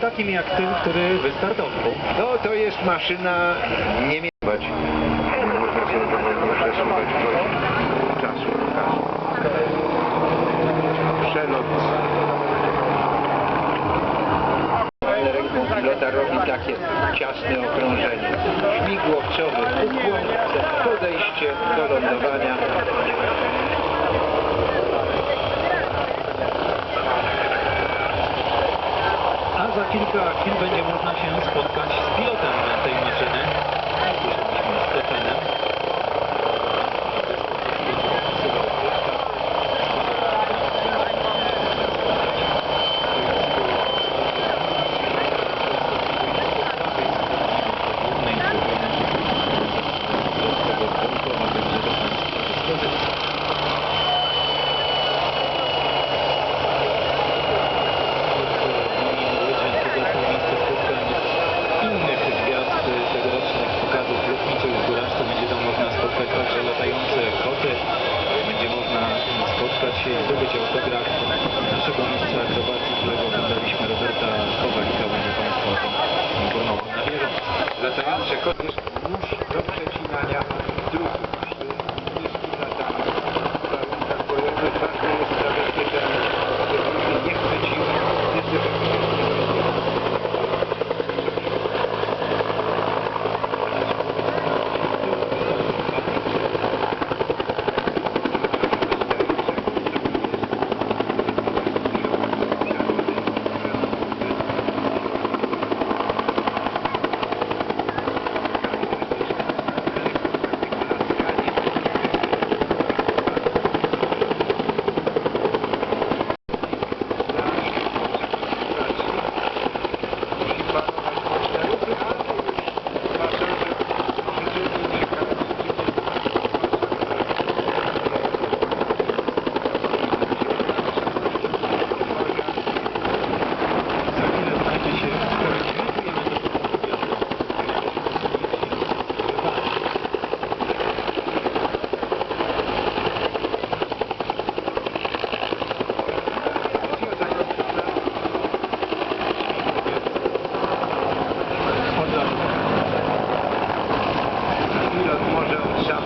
takim jak ten, który wystartował. No to jest maszyna nie miewać. Można pilota robi takie ciasne okrążenie. Śmigłowcowy ukłon, podejście do lądowania. Kilka chwil będzie można się spotkać z pilotem tej maszyny. Słyszeliśmy z Stefanem. innych gwiazd tegorocznych pokazów lotniczych w Góraczce będzie tam można spotkać także latające koty. Będzie można spotkać się i zdobyć autograf naszego mistrza akrobacji, którego oglądaliśmy Roberta Kowalika. Będzie Państwu o tym informował na bieżąco. Latające koty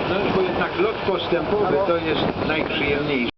Odsapnąć, bo jednak lot postępowy to jest najprzyjemniejszy.